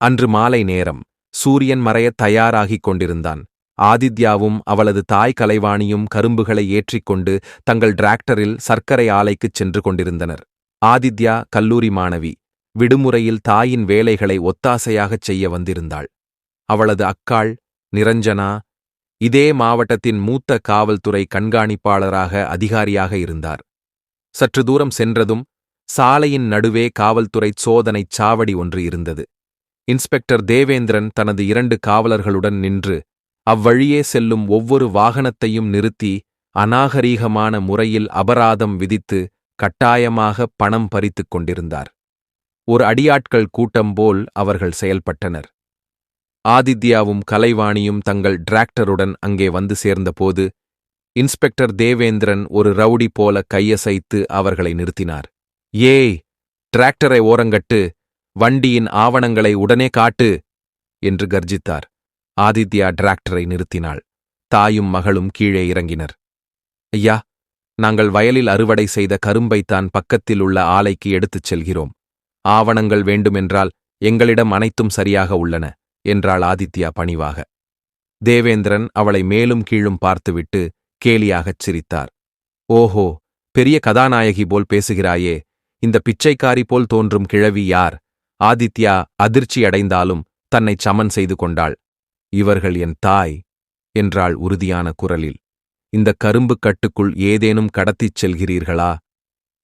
அன்று மாலை நேரம் சூரியன் மறையத் தயாராகிக் கொண்டிருந்தான். ஆதித்யாவும் அவளது தாய் கலைவாணியும் கரும்புகளை ஏற்றிக்கொண்டு தங்கள் டிராக்டரில் சர்க்கரை ஆலைக்குச் சென்று கொண்டிருந்தனர். ஆதித்யா கல்லூரி மாணவி விடுமுறையில் தாயின் வேலைகளை ஒத்தாசையாகச் செய்ய வந்திருந்தாள். அவளது அக்காள் நிரஞ்சனா இதே மாவட்டத்தின் மூத்த காவல்துறை கண்காணிப்பாளராக அதிகாரியாக இருந்தார். சற்று தூரம் சென்றதும் சாலையின் நடுவே காவல்துறை சோதனைச் சாவடி ஒன்று இருந்தது. இன்ஸ்பெக்டர் தேவேந்திரன் தனது இரண்டு காவலர்களுடன் நின்று அவ்வழியே செல்லும் ஒவ்வொரு வாகனத்தையும் நிறுத்தி அநாகரீகமான முறையில் அபராதம் விதித்து கட்டாயமாக பணம் பறித்துக் கொண்டிருந்தார். ஒரு அடியாட்கள் கூட்டம் போல் அவர்கள் செயல்பட்டனர். ஆதித்யாவும் கலைவாணியும் தங்கள் டிராக்டருடன் அங்கே வந்து சேர்ந்தபோது இன்ஸ்பெக்டர் தேவேந்திரன் ஒரு ரவுடி போல கையசைத்து அவர்களை நிறுத்தினார். ஏய் டிராக்டரை ஓரங்கட்டு வண்டியின் ஆவணங்களை உடனே காட்டு என்று கர்ஜித்தார். ஆதித்யா டிராக்டரை நிறுத்தினாள். தாயும் மகளும் கீழே இறங்கினர். ஐயா நாங்கள் வயலில் அறுவடை செய்த கரும்பைத்தான் பக்கத்தில் உள்ள ஆலைக்கு எடுத்துச் செல்கிறோம். ஆவணங்கள் வேண்டுமென்றால் எங்களிடம் அனைத்தும் சரியாக உள்ளன என்றாள் ஆதித்யா பணிவாக. தேவேந்திரன் அவளை மேலும் கீழும் பார்த்துவிட்டு கேலியாகச் சிரித்தார். ஓஹோ பெரிய கதாநாயகி போல் பேசுகிறாயே இந்த பிச்சைக்காரி போல் தோன்றும் கிழவி யார்? ஆதித்யா அதிர்ச்சியடைந்தாலும் தன்னைச் சமன் செய்து கொண்டாள். இவர்கள் என் தாய் என்றாள் உறுதியான குரலில். இந்த கரும்புக் கட்டுக்குள் ஏதேனும் கடத்திச் செல்கிறீர்களா?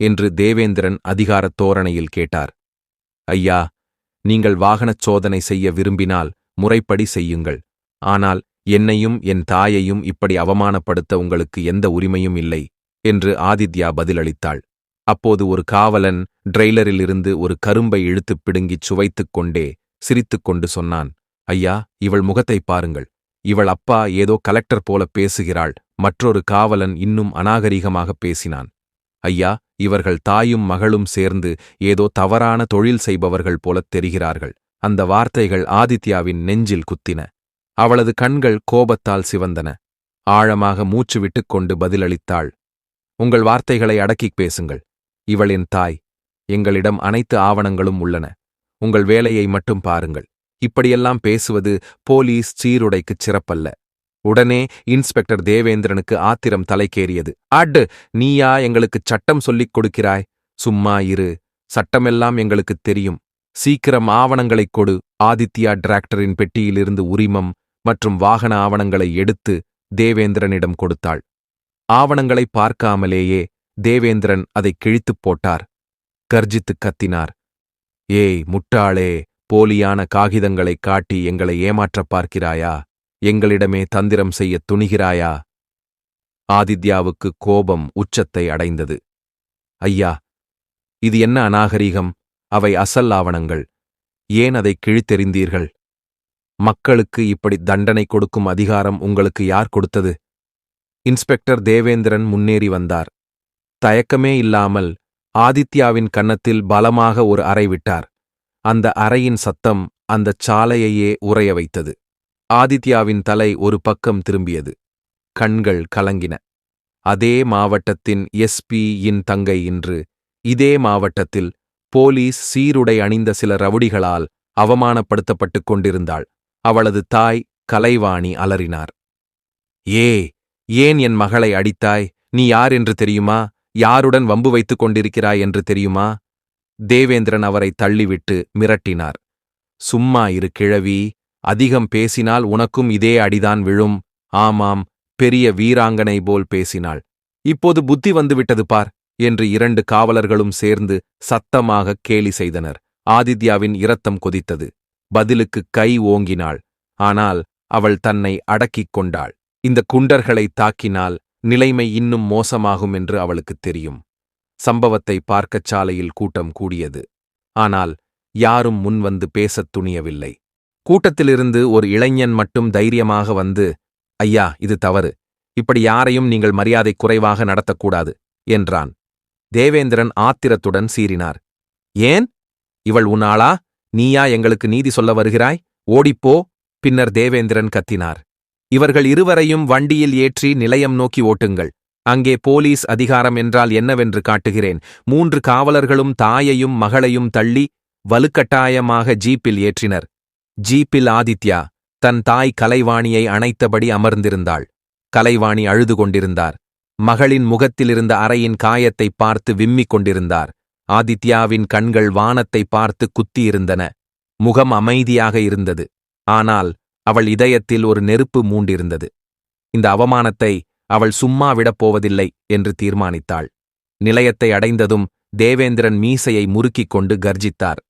என்று தேவேந்திரன் அதிகாரத் தோரணையில் கேட்டார். ஐயா நீங்கள் வாகனச் சோதனை செய்ய விரும்பினால் முறைப்படி செய்யுங்கள். ஆனால் என்னையும் என் தாயையும் இப்படி அவமானப்படுத்த உங்களுக்கு எந்த உரிமையும் இல்லை என்று ஆதித்யா பதிலளித்தாள். அப்போது ஒரு காவலன் ட்ரெய்லரிலிருந்து ஒரு கரும்பை இழுத்துப் பிடுங்கிச் சுவைத்துக் கொண்டே சிரித்துக் கொண்டு சொன்னான் ஐயா இவள் முகத்தைப் பாருங்கள். இவள் அப்பா ஏதோ கலெக்டர் போல பேசுகிறாள். மற்றொரு காவலன் இன்னும் அநாகரிகமாகப் பேசினான். ஐயா இவர்கள் தாயும் மகளும் சேர்ந்து ஏதோ தவறான தொழில் செய்பவர்கள் போலத் தெரிகிறார்கள். அந்த வார்த்தைகள் ஆதித்யாவின் நெஞ்சில் குத்தின. அவளது கண்கள் கோபத்தால் சிவந்தன. ஆழமாக மூச்சு விட்டுக்கொண்டு பதிலளித்தாள் உங்கள் வார்த்தைகளை அடக்கிப் பேசுங்கள். இவளின் தாய். எங்களிடம் அனைத்து ஆவணங்களும் உள்ளன. உங்கள் வேலையை மட்டும் பாருங்கள். இப்படியெல்லாம் பேசுவது போலீஸ் சீருடைக்குச் சிறப்பல்ல. உடனே இன்ஸ்பெக்டர் தேவேந்திரனுக்கு ஆத்திரம் தலைக்கேறியது. ஆட்டு நீயா எங்களுக்கு சட்டம் சொல்லிக் கொடுக்கிறாய்? சும்மா இரு. சட்டமெல்லாம் எங்களுக்குத் தெரியும். சீக்கிரம் ஆவணங்களைக் கொடு. ஆதித்யா டிராக்டரின் பெட்டியிலிருந்து உரிமம் மற்றும் வாகன ஆவணங்களை எடுத்து தேவேந்திரனிடம் கொடுத்தாள். ஆவணங்களை பார்க்காமலேயே தேவேந்திரன் அதை கிழித்துப் போட்டார். கர்ஜித்துக் கத்தினார். ஏய் முட்டாளே போலியான காகிதங்களைக் காட்டி எங்களை ஏமாற்றப் பார்க்கிறாயா? எங்களிடமே தந்திரம் செய்யத் துணிகிறாயா? ஆதித்யாவுக்கு கோபம் உச்சத்தை அடைந்தது. ஐயா இது என்ன அநாகரீகம்? அவை அசல் ஆவணங்கள். ஏன் அதை கிழித்தெறிந்தீர்கள்? மக்களுக்கு இப்படி தண்டனை கொடுக்கும் அதிகாரம் உங்களுக்கு யார் கொடுத்தது? இன்ஸ்பெக்டர் தேவேந்திரன் முன்னேறி வந்தார். தயக்கமே இல்லாமல் ஆதித்யாவின் கன்னத்தில் பலமாக ஒரு அறை விட்டார். அந்த அறையின் சத்தம் அந்தச் சாலையையே உறைய வைத்தது. ஆதித்யாவின் தலை ஒரு பக்கம் திரும்பியது. கண்கள் கலங்கின. அதே மாவட்டத்தின் எஸ்பியின் தங்கை இன்று இதே மாவட்டத்தில் போலீஸ் சீருடை அணிந்த சில ரவுடிகளால் அவமானப்படுத்தப்பட்டுக் கொண்டிருந்தாள். அவளது தாய் கலைவாணி அலறினார். ஏ ஏன் என் மகளை அடித்தாய்? நீ யார் என்று தெரியுமா? யாருடன் வம்பு வைத்துக் கொண்டிருக்கிறாய் என்று தெரியுமா? தேவேந்திரன் அவரை தள்ளிவிட்டு மிரட்டினார். சும்மா இரு கிழவி அதிகம் பேசினால் உனக்கும் இதே அடிதான் விழும். ஆமாம் பெரிய வீராங்கனை போல் பேசினாள். இப்போது புத்தி வந்துவிட்டது பார் என்று இரண்டு காவலர்களும் சேர்ந்து சத்தமாக கேலி செய்தனர். ஆதித்யாவின் இரத்தம் கொதித்தது. பதிலுக்கு கை ஓங்கினாள். ஆனால் அவள் தன்னை அடக்கிக் கொண்டாள். இந்த குண்டர்களை தாக்கினால் நிலைமை இன்னும் மோசமாகும் என்று அவளுக்குத் தெரியும். சம்பவத்தை பார்க்கச் சாலையில் கூட்டம் கூடியது. ஆனால் யாரும் முன்வந்து பேசத் துணியவில்லை. கூட்டத்திலிருந்து ஒரு இளைஞன் மட்டும் தைரியமாக வந்து ஐயா இது தவறு. இப்படி யாரையும் நீங்கள் மரியாதை குறைவாக நடத்தக்கூடாது என்றான். தேவேந்திரன் ஆத்திரத்துடன் சீறினார். ஏன்? இவள் உன்னாளா நீயா எங்களுக்கு நீதி சொல்ல வருகிறாய்? ஓடிப்போ பின்னர் தேவேந்திரன் கத்தினார். இவர்கள் இருவரையும் வண்டியில் ஏற்றி நிலையம் நோக்கி ஓட்டுங்கள். அங்கே போலீஸ் அதிகாரம் என்றால் என்னவென்று காட்டுகிறேன். மூன்று காவலர்களும் தாயையும் மகளையும் தள்ளி வலுக்கட்டாயமாக ஜீப்பில் ஏற்றினர். ஜீப்பில் ஆதித்யா தன் தாய் கலைவாணியை அணைத்தபடி அமர்ந்திருந்தாள். கலைவாணி அழுது கொண்டிருந்தார். மகளின் முகத்திலிருந்த அறையின் காயத்தை பார்த்து விம்மிக் கொண்டிருந்தார். ஆதித்யாவின் கண்கள் வானத்தை பார்த்து குத்தியிருந்தன. முகம் அமைதியாக இருந்தது. ஆனால் அவள் இதயத்தில் ஒரு நெருப்பு மூண்டிருந்தது. இந்த அவமானத்தை அவள் சும்மா விடப் போவதில்லை என்று தீர்மானித்தாள். நிலையத்தை அடைந்ததும் தேவேந்திரன் மீசையை முறுக்கிக் கொண்டு கர்ஜித்தார்.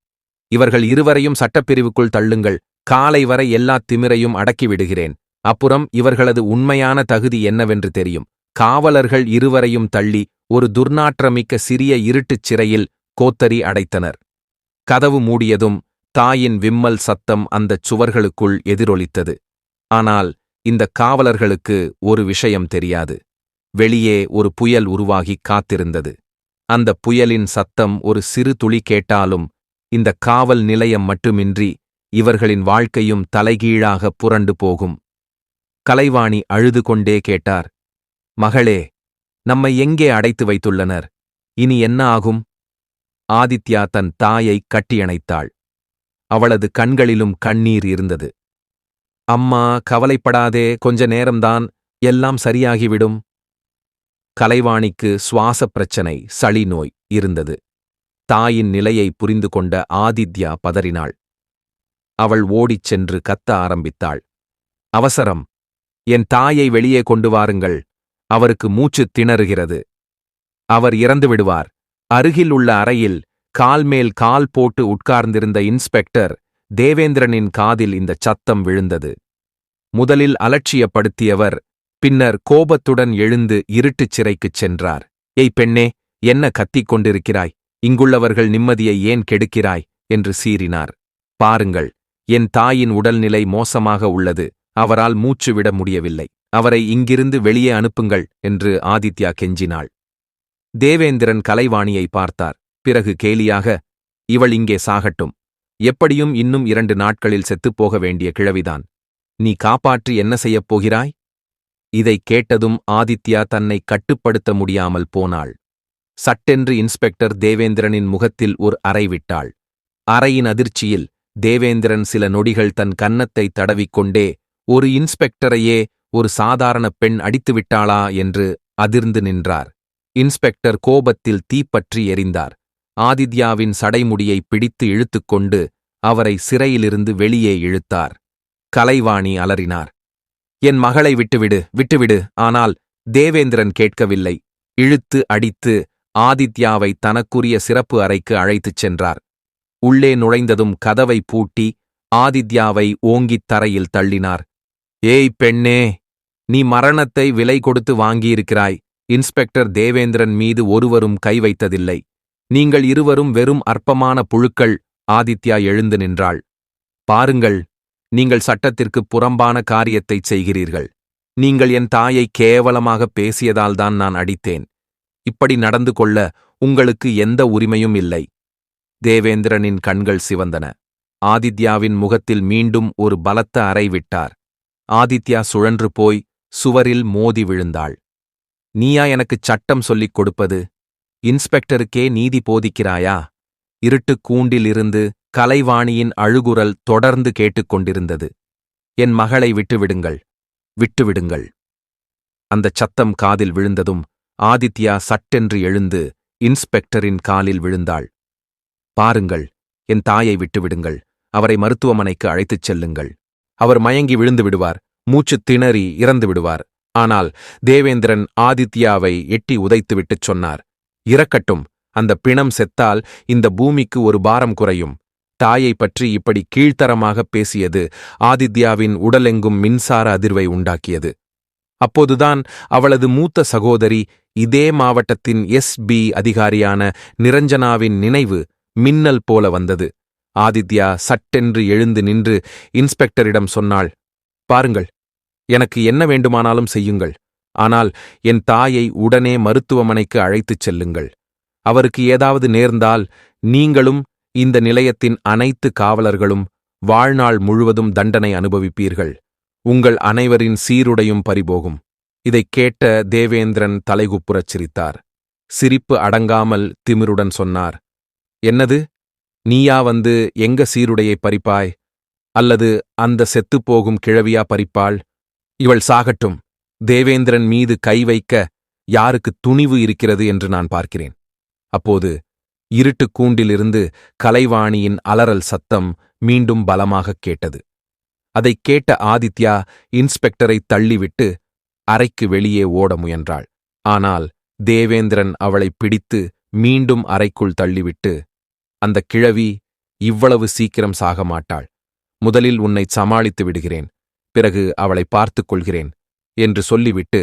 இவர்கள் இருவரையும் சட்டப்பிரிவுக்குள் தள்ளுங்கள் காலை வரை எல்லா திமிரையும் அடக்கிவிடுகிறேன் அப்புறம் இவர்களது உண்மையான தகுதி என்னவென்று தெரியும். காவலர்கள் இருவரையும் தள்ளி ஒரு துர்நாற்றமிக்க சிறிய இருட்டுச் சிறையில் கோத்தரி அடைத்தனர். கதவு மூடியதும் தாயின் விம்மல் சத்தம் அந்தச் சுவர்களுக்குள் எதிரொலித்தது. ஆனால் இந்த காவலர்களுக்கு ஒரு விஷயம் தெரியாது. வெளியே ஒரு புயல் உருவாகி காத்திருந்தது. அந்த புயலின் சத்தம் ஒரு சிறு துளி கேட்டாலும் இந்த காவல் நிலையம் மட்டுமின்றி இவர்களின் வாழ்க்கையும் தலைகீழாக புரண்டு போகும். கலைவாணி அழுது கொண்டே கேட்டார் மகளே நம்மை எங்கே அடைத்து வைத்துள்ளனர்? இனி என்ன ஆகும்? ஆதித்யா தன் தாயை கட்டியணைத்தாள். அவளது கண்களிலும் கண்ணீர் இருந்தது. அம்மா கவலைப்படாதே கொஞ்ச நேரம்தான் எல்லாம் சரியாகிவிடும். கலைவாணிக்கு சுவாசப் பிரச்சனை சளி நோய் இருந்தது. தாயின் நிலையை புரிந்து கொண்ட ஆதித்யா பதறினாள். அவள் ஓடிச் சென்று கத்த ஆரம்பித்தாள். அவசரம் என் தாயை வெளியே கொண்டு வாருங்கள் அவருக்கு மூச்சு திணறுகிறது. அவர் இறந்து விடுவார் அருகில் உள்ள அறையில் கால் மேல் கால் போட்டு உட்கார்ந்திருந்த இன்ஸ்பெக்டர் தேவேந்திரனின் காதில் இந்த சத்தம் விழுந்தது. முதலில் அலட்சியப்படுத்தியவர் பின்னர் கோபத்துடன் எழுந்து இருட்டுச் சிறைக்குச் சென்றார். ஏய் பெண்ணே என்ன கத்திக் கொண்டிருக்கிறாய்? இங்குள்ளவர்கள் நிம்மதியை ஏன் கெடுக்கிறாய்? என்று சீறினார். பாருங்கள் என் தாயின் உடல்நிலை மோசமாக உள்ளது. அவரால் மூச்சு விட முடியவில்லை. அவரை இங்கிருந்து வெளியே அனுப்புங்கள் என்று ஆதித்யா கெஞ்சினாள். தேவேந்திரன் கலைவாணியை பார்த்தார். பிறகு கேலியாக இவள் இங்கே சாகட்டும். எப்படியும் இன்னும் இரண்டு நாட்களில் செத்துப்போக வேண்டிய கிழவிதான். நீ காப்பாற்றி என்ன செய்யப் போகிறாய்? இதைக் கேட்டதும் ஆதித்யா தன்னை கட்டுப்படுத்த முடியாமல் போனாள். சட்டென்று இன்ஸ்பெக்டர் தேவேந்திரனின் முகத்தில் ஒரு அறை விட்டாள். அறையின் அதிர்ச்சியில் தேவேந்திரன் சில நொடிகள் தன் கன்னத்தை தடவிக்கொண்டே ஒரு இன்ஸ்பெக்டரையே ஒரு சாதாரண பெண் அடித்துவிட்டாளா? என்று அதிர்ந்து நின்றார். இன்ஸ்பெக்டர் கோபத்தில் தீப்பற்றி எறிந்தார் ஆதித்யாவின் சடைமுடியை பிடித்து இழுத்துக்கொண்டு அவரை சிறையிலிருந்து வெளியே இழுத்தார். கலைவாணி அலறினார். என் மகளை விட்டுவிடு விட்டுவிடு ஆனால் தேவேந்திரன் கேட்கவில்லை. இழுத்து அடித்து ஆதித்யாவை தனக்குரிய சிறப்பு அறைக்கு அழைத்துச் சென்றார். உள்ளே நுழைந்ததும் கதவை பூட்டி ஆதித்யாவை ஓங்கித் தரையில் தள்ளினார். ஏய் பெண்ணே நீ மரணத்தை விலை கொடுத்து வாங்கியிருக்கிறாய். இன்ஸ்பெக்டர் தேவேந்திரன் மீது ஒருவரும் கை வைத்ததில்லை. நீங்கள் இருவரும் வெறும் அற்பமான புழுக்கள் ஆதித்யா எழுந்து நின்றாள். பாருங்கள் நீங்கள் சட்டத்திற்கு புறம்பான காரியத்தைச் செய்கிறீர்கள். நீங்கள் என் தாயை கேவலமாக பேசியதால்தான் நான் அடித்தேன். இப்படி நடந்து கொள்ள உங்களுக்கு எந்த உரிமையும் இல்லை. தேவேந்திரனின் கண்கள் சிவந்தன. ஆதித்யாவின் முகத்தில் மீண்டும் ஒரு பலத்த அறை விட்டார். ஆதித்யா சுழன்று போய் சுவரில் மோதி விழுந்தாள். நீயா எனக்குச் சட்டம் சொல்லிக் கொடுப்பது இன்ஸ்பெக்டருக்கே நீதி போதிக்கிறாயா? இருட்டுக் கூண்டிலிருந்து கலைவாணியின் அழுகுரல் தொடர்ந்து கேட்டுக்கொண்டிருந்தது என் மகளை விட்டுவிடுங்கள் விட்டுவிடுங்கள். அந்தச் சத்தம் காதில் விழுந்ததும் ஆதித்யா சட்டென்று எழுந்து இன்ஸ்பெக்டரின் காலில் விழுந்தாள். பாருங்கள் என் தாயை விட்டுவிடுங்கள் அவரை மருத்துவமனைக்கு அழைத்துச் செல்லுங்கள். அவர் மயங்கி விழுந்து விடுவார் மூச்சு திணறி இறந்து விடுவார். ஆனால் தேவேந்திரன் ஆதித்யாவை எட்டி உதைத்துவிட்டுச் சொன்னார். இறக்கட்டும். அந்த பிணம் செத்தால் இந்த பூமிக்கு ஒரு பாரம் குறையும். தாயை பற்றி இப்படி கீழ்த்தரமாக பேசியது ஆதித்யாவின் உடலெங்கும் மின்சார அதிர்வை உண்டாக்கியது. அப்போதுதான் அவளது மூத்த சகோதரி இதே மாவட்டத்தின் எஸ் பி அதிகாரியான நிரஞ்சனாவின் நினைவு மின்னல் போல வந்தது. ஆதித்யா சட்டென்று எழுந்து நின்று இன்ஸ்பெக்டரிடம் சொன்னாள் பாருங்கள் எனக்கு என்ன வேண்டுமானாலும் செய்யுங்கள். ஆனால் என் தாயை உடனே மருத்துவமனைக்கு அழைத்துச் செல்லுங்கள். அவருக்கு ஏதாவது நேர்ந்தால் நீங்களும் இந்த நிலையத்தின் அனைத்து காவலர்களும் வாழ்நாள் முழுவதும் தண்டனை அனுபவிப்பீர்கள். உங்கள் அனைவரின் சீருடையும் பறிபோகும். இதைக் கேட்ட தேவேந்திரன் தலைகுப்புறச் சிரித்தார் சிரிப்பு அடங்காமல் திமிருடன் சொன்னார் என்னது? நீயா வந்து எங்க சீருடையை பறிப்பாய்? அல்லது அந்த செத்துப்போகும் கிழவியா பறிப்பாள்? இவள் சாகட்டும். தேவேந்திரன் மீது கை வைக்க யாருக்கு துணிவு இருக்கிறது என்று நான் பார்க்கிறேன். அப்போது இருட்டு கூண்டிலிருந்து கலைவாணியின் அலறல் சத்தம் மீண்டும் பலமாகக் கேட்டது. அதைக் கேட்ட ஆதித்யா இன்ஸ்பெக்டரை தள்ளிவிட்டு அறைக்கு வெளியே ஓட முயன்றாள். ஆனால் தேவேந்திரன் அவளை பிடித்து மீண்டும் அறைக்குள் தள்ளிவிட்டு அந்த கிழவி இவ்வளவு சீக்கிரம் சாக மாட்டாள் முதலில் உன்னை சமாளித்து விடுகிறேன். பிறகு அவளை பார்த்துக் கொள்கிறேன். என்று சொல்லிவிட்டு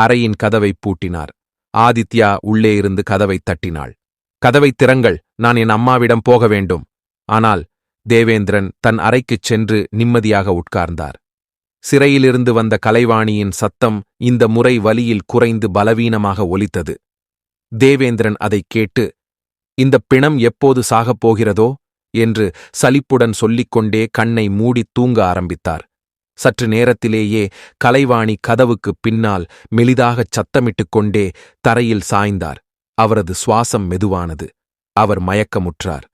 அறையின் கதவை பூட்டினார். ஆதித்யா உள்ளே இருந்து கதவை தட்டினாள். கதவை திறங்கள் நான் என் அம்மாவிடம் போக வேண்டும். ஆனால் தேவேந்திரன் தன் அறைக்குச் சென்று நிம்மதியாக உட்கார்ந்தார். சிறையிலிருந்து வந்த கலைவாணியின் சத்தம் இந்த முறை வலியில் குறைந்து பலவீனமாக ஒலித்தது. தேவேந்திரன் அதைக் கேட்டு இந்த பிணம் எப்போது சாகப் போகிறதோ? என்று சலிப்புடன் சொல்லிக்கொண்டே கண்ணை மூடித் தூங்க ஆரம்பித்தார். சற்று நேரத்திலேயே கலைவாணி கதவுக்குப் பின்னால் மெலிதாகச் சத்தமிட்டுக் கொண்டே தரையில் சாய்ந்தார். அவரது சுவாசம் மெதுவானது. அவர் மயக்கமுற்றார்.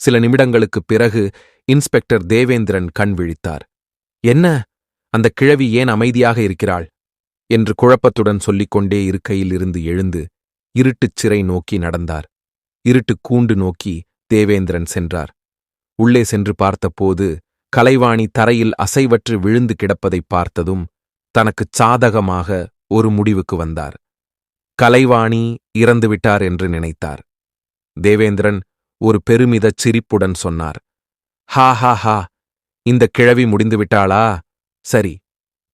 சில நிமிடங்களுக்குப் பிறகு இன்ஸ்பெக்டர் தேவேந்திரன் கண் விழித்தார். என்ன? அந்த கிழவி ஏன் அமைதியாக இருக்கிறாள்? என்று குழப்பத்துடன் சொல்லிக்கொண்டே இருக்கையில் இருந்து எழுந்து இருட்டுச் சிறை நோக்கி நடந்தார். இருட்டுக் கூண்டு நோக்கி தேவேந்திரன் சென்றார். உள்ளே சென்று பார்த்தபோது கலைவாணி தரையில் அசைவற்று விழுந்து கிடப்பதைப் பார்த்ததும் தனக்குச் சாதகமாக ஒரு முடிவுக்கு வந்தார். கலைவாணி இறந்துவிட்டார் என்று நினைத்தார். தேவேந்திரன் ஒரு பெருமிதச் சிரிப்புடன் சொன்னார் ஹா ஹா ஹா இந்த கிழவி முடிந்துவிட்டாளா சரி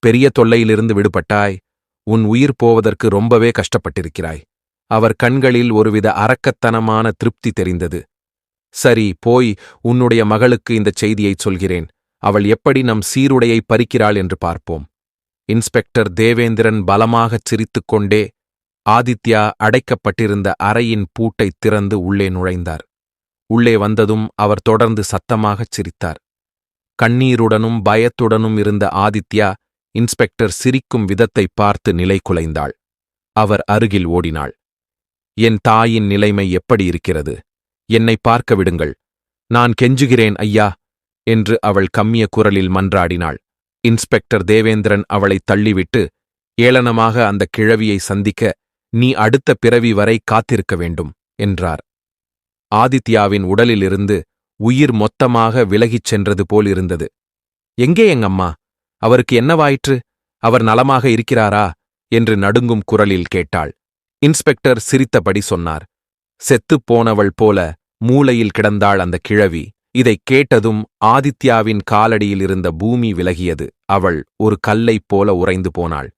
பெரிய தொல்லையிலிருந்து விடுபட்டாய் உன் உயிர் போவதற்கு ரொம்பவே கஷ்டப்பட்டிருக்கிறாய் அவர் கண்களில் ஒருவித அரக்கத்தனமான திருப்தி தெரிந்தது. சரி போய் உன்னுடைய மகளுக்கு இந்தச் செய்தியைச் சொல்கிறேன். அவள் எப்படி நம் சீருடையை பறிக்கிறாள் என்று பார்ப்போம். இன்ஸ்பெக்டர் தேவேந்திரன் பலமாகச் சிரித்துக் கொண்டே ஆதித்யா அடைக்கப்பட்டிருந்த அறையின் பூட்டைத் திறந்து உள்ளே நுழைந்தார். உள்ளே வந்ததும் அவர் தொடர்ந்து சத்தமாகச் சிரித்தார். கண்ணீருடனும் பயத்துடனும் இருந்த ஆதித்யா இன்ஸ்பெக்டர் சிரிக்கும் விதத்தைப் பார்த்து நிலை குலைந்தாள். அவர் அருகில் ஓடினாள். என் தாயின் நிலைமை எப்படி இருக்கிறது? என்னை பார்க்க விடுங்கள் நான் கெஞ்சுகிறேன் ஐயா என்று அவள் கம்மிய குரலில் மன்றாடினாள். இன்ஸ்பெக்டர் தேவேந்திரன் அவளை தள்ளிவிட்டு ஏளனமாக அந்த கிழவியை சந்திக்க நீ அடுத்த பிறவி வரை காத்திருக்க வேண்டும் என்றார். ஆதித்யாவின் உடலிலிருந்து உயிர் மொத்தமாக விலகிச் சென்றது போல் இருந்தது. எங்கே எங்கம்மா? அவருக்கு என்னவாயிற்று? அவர் நலமாக இருக்கிறாரா? என்று நடுங்கும் குரலில் கேட்டாள். இன்ஸ்பெக்டர் சிரித்தபடி சொன்னார். செத்துப் போனவள் போல மூலையில் கிடந்தாள் அந்த கிழவி. இதைக் கேட்டதும் ஆதித்யாவின் காலடியில் இருந்த பூமி விலகியது. அவள் ஒரு கல்லைப் போல உறைந்து போனாள்.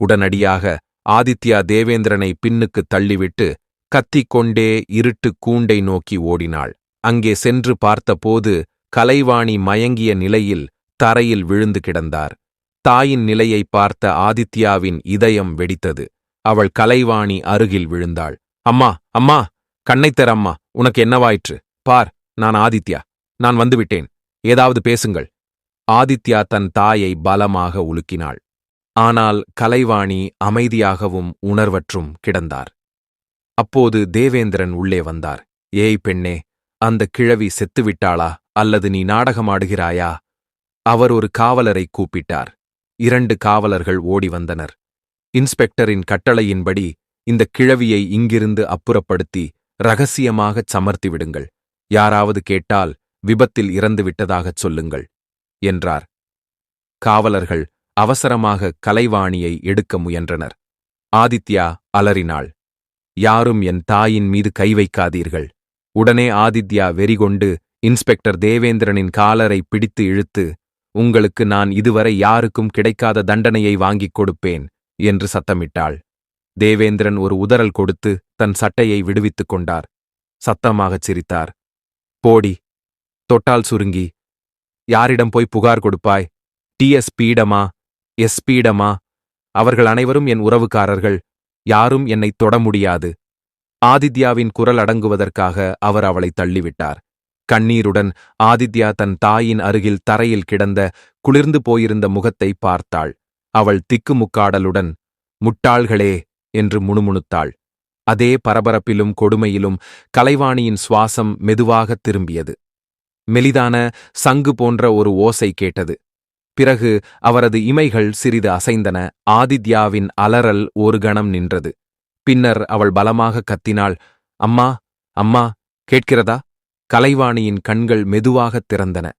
உடனடியாக ஆதித்யா தேவேந்திரனை பின்னுக்குத் தள்ளிவிட்டு கத்திக்கொண்டே இருட்டு கூண்டை நோக்கி ஓடினாள். அங்கே சென்று பார்த்தபோது கலைவாணி மயங்கிய நிலையில் தரையில் விழுந்து கிடந்தார். தாயின் நிலையை பார்த்த ஆதித்யாவின் இதயம் வெடித்தது. அவள் கலைவாணி அருகில் விழுந்தாள். அம்மா அம்மா! கண்ணைத்தர அம்மா உனக்கு என்னவாயிற்று? பார் நான் ஆதித்யா. நான் வந்துவிட்டேன். ஏதாவது பேசுங்கள். ஆதித்யா தன் தாயை பலமாக உலுக்கினாள். ஆனால் கலைவாணி அமைதியாகவும் உணர்வற்றும் கிடந்தார். அப்போது தேவேந்திரன் உள்ளே வந்தார். ஏய் பெண்ணே அந்த கிழவி செத்துவிட்டாளா? அல்லது நீ நாடகமாடுகிறாயா? அவர் ஒரு காவலரை கூப்பிட்டார். இரண்டு காவலர்கள் ஓடி வந்தனர். இன்ஸ்பெக்டரின் கட்டளையின்படி இந்த கிழவியை இங்கிருந்து அப்புறப்படுத்தி ரகசியமாகச் சமர்த்திவிடுங்கள் யாராவது கேட்டால் விபத்தில் இறந்துவிட்டதாகச் சொல்லுங்கள் என்றார். காவலர்கள் அவசரமாக கலைவாணியை எடுக்க முயன்றனர். ஆதித்யா அலறினாள். யாரும் என் தாயின் மீது கை வைக்காதீர்கள். உடனே ஆதித்யா வெறிகொண்டு இன்ஸ்பெக்டர் தேவேந்திரனின் காலரை பிடித்து இழுத்து உங்களுக்கு நான் இதுவரை யாருக்கும் கிடைக்காத தண்டனையை வாங்கிக் கொடுப்பேன் என்று சத்தமிட்டாள். தேவேந்திரன் ஒரு உதறல் கொடுத்து தன் சட்டையை விடுவித்துக் கொண்டார். சத்தமாகச் சிரித்தார். போடி தொட்டால் சுருங்கி. யாரிடம் போய் புகார் கொடுப்பாய்? டிஎஸ்பியிடமா எஸ்பியிடமா அவர்கள் அனைவரும் என் உறவுக்காரர்கள். யாரும் என்னை தொட முடியாது. ஆதித்யாவின் குரல் அடங்குவதற்காக அவர் அவளை தள்ளிவிட்டார். கண்ணீருடன் ஆதித்யா தன் தாயின் அருகில் தரையில் கிடந்த குளிர்ந்து போயிருந்த முகத்தை பார்த்தாள். அவள் திக்குமுக்காடலுடன் முட்டாள்களே என்று முணுமுணுத்தாள். அதே பரபரப்பிலும் கொடுமையிலும் கலைவாணியின் சுவாசம் மெதுவாகத் திரும்பியது. மெலிதான சங்கு போன்ற ஒரு ஓசை கேட்டது. பிறகு அவரது இமைகள் சிறிது அசைந்தன. ஆதித்யாவின் அலறல் ஒரு கணம் நின்றது. பின்னர் அவள் பலமாக கத்தினாள். அம்மா அம்மா கேட்கிறதா? கலைவாணியின் கண்கள் மெதுவாகத் திறந்தன.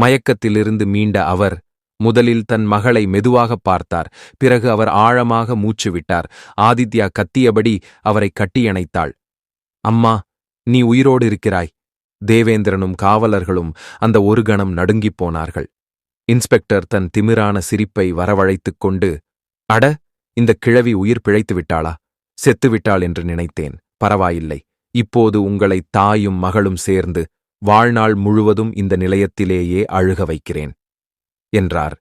மயக்கத்திலிருந்து மீண்ட அவர் முதலில் தன் மகளை மெதுவாகப் பார்த்தார். பிறகு அவர் ஆழமாக மூச்சு விட்டார் ஆதித்யா கத்தியபடி அவரை கட்டியணைத்தாள். அம்மா நீ உயிரோடு இருக்கிறாய். தேவேந்திரனும் காவலர்களும் அந்த ஒரு கணம் நடுங்கிப் போனார்கள். இன்ஸ்பெக்டர் தன் திமிரான சிரிப்பை வரவழைத்துக் கொண்டு அட இந்த கிழவி உயிர் பிழைத்து விட்டாளா? செத்துவிட்டாள் என்று நினைத்தேன். பரவாயில்லை. இப்போது உங்களை தாயும் மகளும் சேர்ந்து வாழ்நாள் முழுவதும் இந்த நிலையத்திலேயே அழுக வைக்கிறேன். என்றார்.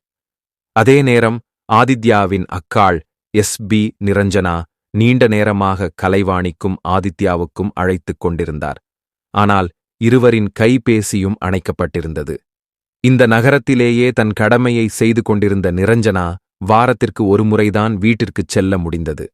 அதே நேரம் ஆதித்யாவின் அக்காள் எஸ் பி நிரஞ்சனா நீண்ட நேரமாக கலைவாணிக்கும் ஆதித்யாவுக்கும் அழைத்துக் கொண்டிருந்தார். ஆனால் இருவரின் கைபேசியும் அணைக்கப்பட்டிருந்தது. இந்த நகரத்திலேயே தன் கடமையை செய்து கொண்டிருந்த நிரஞ்சனா வாரத்திற்கு ஒருமுறைதான் வீட்டிற்குச் செல்ல முடிந்தது.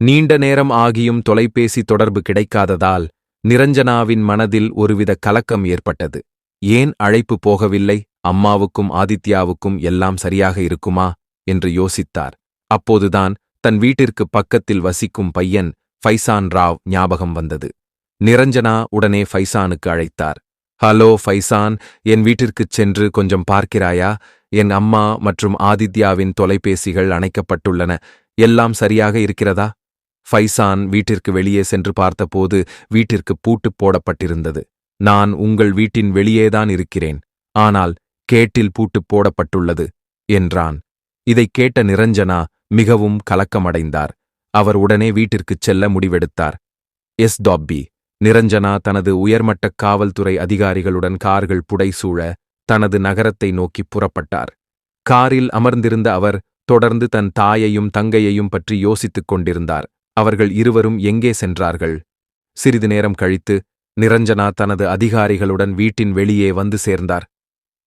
நீண்ட நேரம் ஆகியும் தொலைபேசி தொடர்பு கிடைக்காததால் நிரஞ்சனாவின் மனதில் ஒருவித கலக்கம் ஏற்பட்டது. ஏன் அழைப்பு போகவில்லை? அம்மாவுக்கும் ஆதித்யாவுக்கும் எல்லாம் சரியாக இருக்குமா? என்று யோசித்தார். அப்போதுதான் தன் வீட்டிற்கு பக்கத்தில் வசிக்கும் பையன் ஃபைசான் ராவ் ஞாபகம் வந்தது. நிரஞ்சனா உடனே ஃபைசானுக்கு அழைத்தார். ஹலோ ஃபைசான் என் வீட்டிற்குச் சென்று கொஞ்சம் பார்க்கிறாயா? என் அம்மா மற்றும் ஆதித்யாவின் தொலைபேசிகள் அணைக்கப்பட்டுள்ளன. எல்லாம் சரியாக இருக்கிறதா? ஃபைசான் வீட்டிற்கு வெளியே சென்று பார்த்தபோது வீட்டிற்கு பூட்டு போடப்பட்டிருந்தது. நான் உங்கள் வீட்டின் வெளியேதான் இருக்கிறேன். ஆனால் கேட்டில் பூட்டு போடப்பட்டுள்ளது என்றான். இதைக் கேட்ட நிரஞ்சனா மிகவும் கலக்கமடைந்தார். அவர் உடனே வீட்டிற்குச் செல்ல முடிவெடுத்தார். எஸ். டாப்பி நிரஞ்சனா தனது உயர்மட்ட காவல்துறை அதிகாரிகளுடன் கார்கள் புடைசூழ தனது நகரத்தை நோக்கி புறப்பட்டார். காரில் அமர்ந்திருந்த அவர் தொடர்ந்து தன் தாயையும் தங்கையையும் பற்றி யோசித்துக் கொண்டிருந்தார். அவர்கள் இருவரும் எங்கே சென்றார்கள்? சிறிது நேரம் கழித்து நிரஞ்சனா தனது அதிகாரிகளுடன் வீட்டின் வெளியே வந்து சேர்ந்தார்.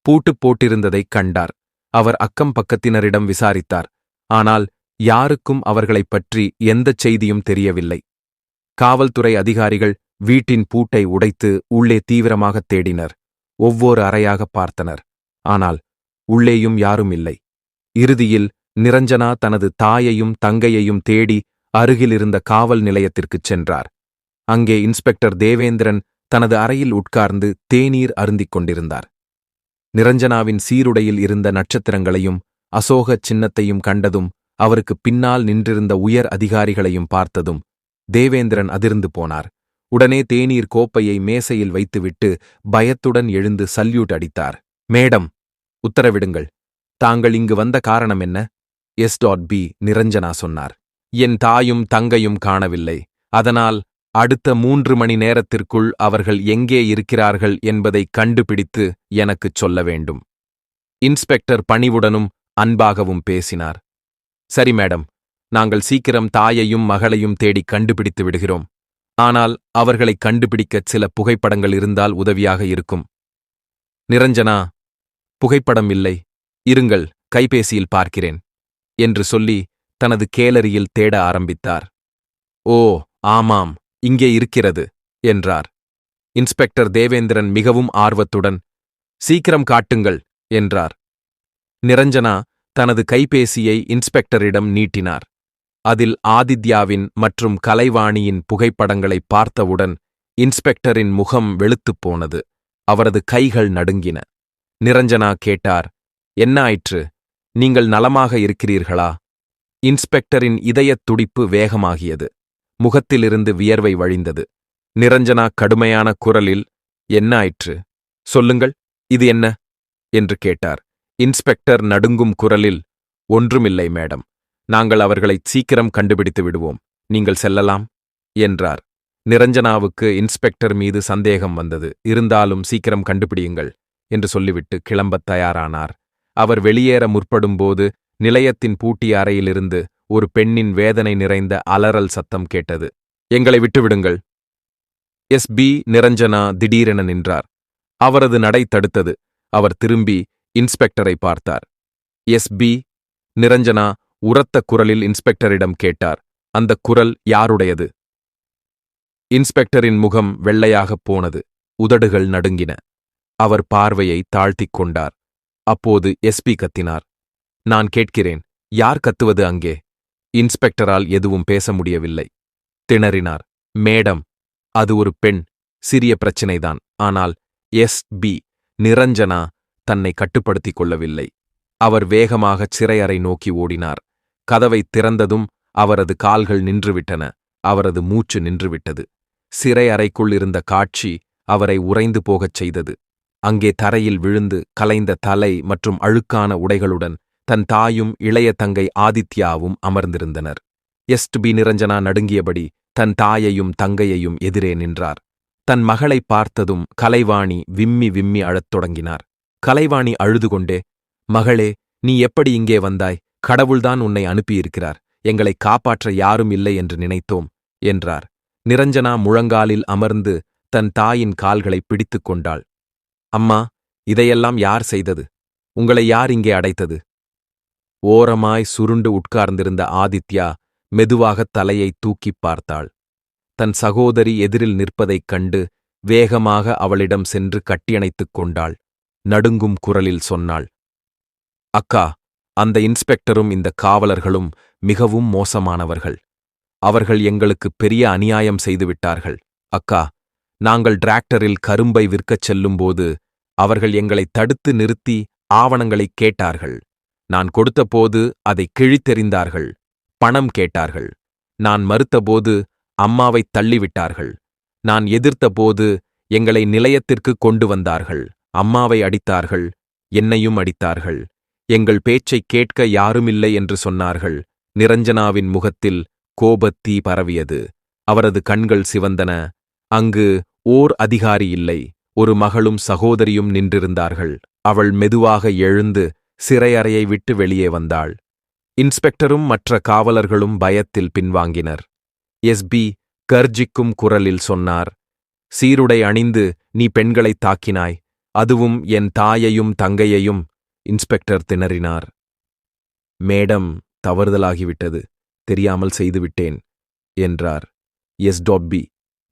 பூட்டுப் போட்டிருந்ததைக் கண்டார். அவர் அக்கம் பக்கத்தினரிடம் விசாரித்தார். ஆனால் யாருக்கும் அவர்களைப் பற்றி எந்தச் செய்தியும் தெரியவில்லை. காவல்துறை அதிகாரிகள் வீட்டின் பூட்டை உடைத்து உள்ளே தீவிரமாகத் தேடினர். ஒவ்வொரு அறையாகப் பார்த்தனர். ஆனால் உள்ளேயும் யாரும் இல்லை. இறுதியில் நிரஞ்சனா தனது தாயையும் தங்கையையும் தேடி அருகிலிருந்த காவல் நிலையத்திற்குச் சென்றார். அங்கே இன்ஸ்பெக்டர் தேவேந்திரன் தனது அறையில் உட்கார்ந்து தேநீர் அருந்திக் கொண்டிருந்தார். நிரஞ்சனாவின் சீருடையில் இருந்த நட்சத்திரங்களையும் அசோகச் சின்னத்தையும் கண்டதும் அவருக்கு பின்னால் நின்றிருந்த உயர் அதிகாரிகளையும் பார்த்ததும் தேவேந்திரன் அதிர்ந்து போனார். உடனே தேநீர் கோப்பையை மேசையில் வைத்துவிட்டு பயத்துடன் எழுந்து சல்யூட் அடித்தார். மேடம் உத்தரவிடுங்கள். தாங்கள் இங்கு வந்த காரணம் என்ன? எஸ் டாட் பி நிரஞ்சனா சொன்னார். என் தாயும் தங்கையும் காணவில்லை. அதனால் அடுத்த மூன்று மணி நேரத்திற்குள் அவர்கள் எங்கே இருக்கிறார்கள் என்பதை கண்டுபிடித்து எனக்குச் சொல்ல வேண்டும். இன்ஸ்பெக்டர் பணிவுடனும் அன்பாகவும் பேசினார். சரி மேடம் நாங்கள் சீக்கிரம் தாயையும் மகளையும் தேடி கண்டுபிடித்து விடுகிறோம். ஆனால் அவர்களை கண்டுபிடிக்கச் சில புகைப்படங்கள் இருந்தால் உதவியாக இருக்கும். நிரஞ்சனா புகைப்படம் இல்லை. இருங்கள் கைபேசியில் பார்க்கிறேன் என்று சொல்லி தனது கேலரியில் தேட ஆரம்பித்தார். ஓ ஆமாம் இங்கே இருக்கிறது என்றார். இன்ஸ்பெக்டர் தேவேந்திரன் மிகவும் ஆர்வத்துடன் சீக்கிரம் காட்டுங்கள் என்றார். நிரஞ்சனா தனது கைபேசியை இன்ஸ்பெக்டரிடம் நீட்டினார். அதில் ஆதித்யாவின் மற்றும் கலைவாணியின் புகைப்படங்களை பார்த்தவுடன் இன்ஸ்பெக்டரின் முகம் வெளுத்துப் போனது அவரது கைகள் நடுங்கின. நிரஞ்சனா கேட்டார் என்ன ஆயிற்று? நீங்கள் நலமாக இருக்கிறீர்களா? இன்ஸ்பெக்டரின் இதயத் துடிப்பு வேகமாகியது. முகத்திலிருந்து வியர்வை வழிந்தது. நிரஞ்சனா கடுமையான குரலில் என்ன ஆயிற்று? சொல்லுங்கள் இது என்ன என்று கேட்டார். இன்ஸ்பெக்டர் நடுங்கும் குரலில் ஒன்றுமில்லை மேடம். நாங்கள் அவர்களை சீக்கிரம் கண்டுபிடித்து விடுவோம். நீங்கள் செல்லலாம் என்றார். நிரஞ்சனாவுக்கு இன்ஸ்பெக்டர் மீது சந்தேகம் வந்தது. இருந்தாலும் சீக்கிரம் கண்டுபிடியுங்கள் என்று சொல்லிவிட்டு கிளம்பத் தயாரானார். அவர் வெளியேற முற்படும்போது நிலையத்தின் பூட்டிய அறையிலிருந்து ஒரு பெண்ணின் வேதனை நிறைந்த அலறல் சத்தம் கேட்டது. எங்களை விட்டுவிடுங்கள். எஸ். பி. நிரஞ்சனா திடீரென நின்றார். அவரது நடை தடுத்தது. அவர் திரும்பி இன்ஸ்பெக்டரை பார்த்தார். எஸ். பி. நிரஞ்சனா உரத்த குரலில் இன்ஸ்பெக்டரிடம் கேட்டார். அந்த குரல் யாருடையது? இன்ஸ்பெக்டரின் முகம் வெள்ளையாகப் போனது. உதடுகள் நடுங்கின. அவர் பார்வையை தாழ்த்திக் கொண்டார். அப்போது எஸ்பி கத்தினார். நான் கேட்கிறேன். யார் கத்துவது அங்கே? இன்ஸ்பெக்டரால் எதுவும் பேச முடியவில்லை. திணறினார். மேடம் அது ஒரு பெண். சிறிய பிரச்சினைதான். ஆனால் எஸ். பி. நிரஞ்சனா தன்னை கட்டுப்படுத்திக் கொள்ளவில்லை. அவர் வேகமாகச் சிறையறை நோக்கி ஓடினார். கதவைத் திறந்ததும் அவரது கால்கள் நின்றுவிட்டன. அவரது மூச்சு நின்றுவிட்டது. சிறை அறைக்குள் இருந்த காட்சி அவரை உறைந்து போகச் செய்தது. அங்கே தரையில் விழுந்து கலைந்த தலை மற்றும் அழுக்கான உடைகளுடன் தன் தாயும் இளைய தங்கை ஆதித்யாவும் அமர்ந்திருந்தனர். எஸ்ட் பி நிரஞ்சனா நடுங்கியபடி தன் தாயையும் தங்கையையும் எதிரே நின்றார். தன் மகளை பார்த்ததும் கலைவாணி விம்மி விம்மி அழத் தொடங்கினார். கலைவாணி அழுது கொண்டே மகளே நீ எப்படி இங்கே வந்தாய்? கடவுள்தான் உன்னை அனுப்பியிருக்கிறார். எங்களை காப்பாற்ற யாரும் இல்லை என்று நினைத்தோம் என்றார். நிரஞ்சனா முழங்காலில் அமர்ந்து தன் தாயின் கால்களை பிடித்துக் கொண்டாள். அம்மா இதையெல்லாம் யார் செய்தது? உங்களை யார் இங்கே அடைத்தது? ஓரமாய் சுருண்டு உட்கார்ந்திருந்த ஆதித்யா மெதுவாகத் தலையை தூக்கிப் பார்த்தாள். தன் சகோதரி எதிரில் நிற்பதைக் கண்டு வேகமாக அவளிடம் சென்று கட்டியணைத்துக் கொண்டாள். நடுங்கும் குரலில் சொன்னாள் அக்கா அந்த இன்ஸ்பெக்டரும் இந்த காவலர்களும் மிகவும் மோசமானவர்கள். அவர்கள் எங்களுக்கு பெரிய அநியாயம் செய்துவிட்டார்கள். அக்கா நாங்கள் டிராக்டரில் கரும்பை விற்கச் செல்லும்போது அவர்கள் எங்களை தடுத்து நிறுத்தி ஆவணங்களைக் கேட்டார்கள். நான் கொடுத்தபோது அதை கிழித்தெறிந்தார்கள். பணம் கேட்டார்கள். நான் மறுத்தபோது அம்மாவைத் தள்ளிவிட்டார்கள். நான் எதிர்த்தபோது எங்களை நிலையத்திற்கு கொண்டு வந்தார்கள் அம்மாவை அடித்தார்கள். என்னையும் அடித்தார்கள். எங்கள் பேச்சைக் கேட்க யாருமில்லை என்று சொன்னார்கள். நிரஞ்சனாவின் முகத்தில் கோபத்தீ பரவியது. அவரது கண்கள் சிவந்தன. அங்கு ஓர் அதிகாரி இல்லை. ஒரு மகளும் சகோதரியும் நின்றிருந்தார்கள். அவள் மெதுவாக எழுந்து சிறையறையை விட்டு வெளியே வந்தாள். இன்ஸ்பெக்டரும் மற்ற காவலர்களும் பயத்தில் பின்வாங்கினர். எஸ்பி கர்ஜிக்கும் குரலில் சொன்னார் சீருடை அணிந்து நீ பெண்களைத் தாக்கினாய். அதுவும் என் தாயையும் தங்கையையும் இன்ஸ்பெக்டர் திணறினார். மேடம் தவறுதலாகிவிட்டது. தெரியாமல் செய்துவிட்டேன் என்றார். எஸ். டாப்பி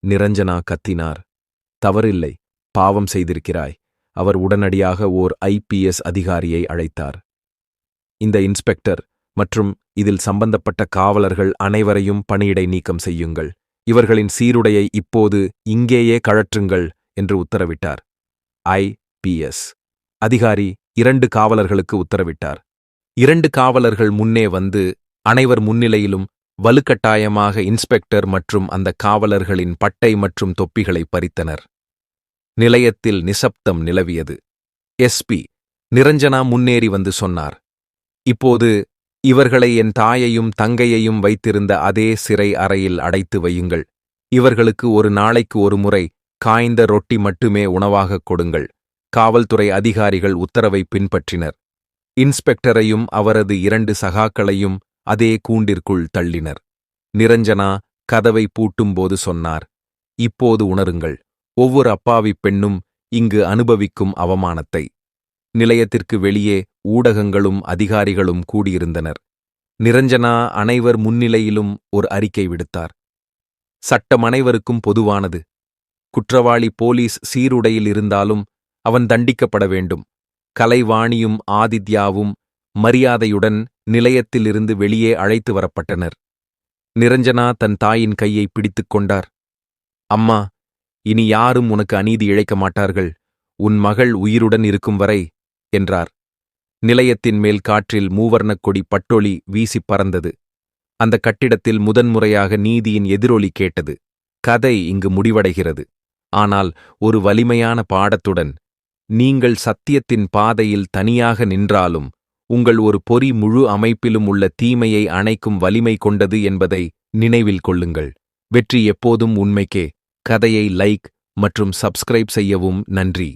நிரஞ்சனா கத்தினார். தவறில்லை. பாவம் செய்திருக்கிறாய். அவர் உடனடியாக ஓர் ஐபிஎஸ் அதிகாரியை அழைத்தார். இந்த இன்ஸ்பெக்டர் மற்றும் இதில் சம்பந்தப்பட்ட காவலர்கள் அனைவரையும் பணியிடை நீக்கம் செய்யுங்கள். இவர்களின் சீருடையை இப்போது இங்கேயே கழற்றுங்கள் என்று உத்தரவிட்டார். ஐபிஎஸ் அதிகாரி இரண்டு காவலர்களுக்கு உத்தரவிட்டார். இரண்டு காவலர்கள் முன்னே வந்து அனைவர் முன்னிலையிலும் வலுக்கட்டாயமாக இன்ஸ்பெக்டர் மற்றும் அந்த காவலர்களின் பட்டை மற்றும் தொப்பிகளை பறித்தனர். நிலையத்தில் நிசப்தம் நிலவியது. எஸ்பி நிரஞ்சனா முன்னேறி வந்து சொன்னார். இப்போது இவர்களை என் தாயையும் தங்கையையும் வைத்திருந்த அதே சிறை அறையில் அடைத்து வையுங்கள். இவர்களுக்கு ஒரு நாளைக்கு ஒரு முறை காய்ந்த ரொட்டி மட்டுமே உணவாகக் கொடுங்கள். காவல்துறை அதிகாரிகள் உத்தரவை பின்பற்றினர். இன்ஸ்பெக்டரையும் அவரது இரண்டு சகாக்களையும் அதே கூண்டிற்குள் தள்ளினர். நிரஞ்சனா கதவை பூட்டும்போது சொன்னார். இப்போது உணருங்கள். ஒவ்வொரு அப்பாவிப் பெண்ணும் இங்கு அனுபவிக்கும் அவமானத்தை. நிலையத்திற்கு வெளியே ஊடகங்களும் அதிகாரிகளும் கூடியிருந்தனர். நிரஞ்சனா அனைவர் முன்னிலையிலும் ஒரு அறிக்கை விடுத்தார். சட்டம் அனைவருக்கும் பொதுவானது. குற்றவாளி போலீஸ் சீருடையில் இருந்தாலும் அவன் தண்டிக்கப்பட வேண்டும். கலைவாணியும் ஆதித்யாவும் மரியாதையுடன் நிலையத்திலிருந்து வெளியே அழைத்து வரப்பட்டனர். நிரஞ்சனா தன் தாயின் கையை பிடித்துக் கொண்டார். அம்மா இனி யாரும் உனக்கு அநீதி இழைக்க மாட்டார்கள். உன் மகள் உயிருடன் இருக்கும் வரை என்றார். நிலையத்தின் மேல் காற்றில் மூவர்ணக் கொடி பட்டொளி வீசிப் பறந்தது. அந்த கட்டிடத்தில் முதன்முறையாக நீதியின் எதிரொலி கேட்டது. கதை இங்கு முடிவடைகிறது. ஆனால் ஒரு வலிமையான பாடத்துடன் நீங்கள் சத்தியத்தின் பாதையில் தனியாக நின்றாலும் உங்கள் ஒரு பொறி முழு அமைப்பிலும் உள்ள தீமையை அணைக்கும் வலிமை கொண்டது என்பதை நினைவில் கொள்ளுங்கள். வெற்றி எப்போதும் உண்மைக்கே. கதையை லைக் மற்றும் சப்ஸ்கிரைப் செய்யவும் நன்றி.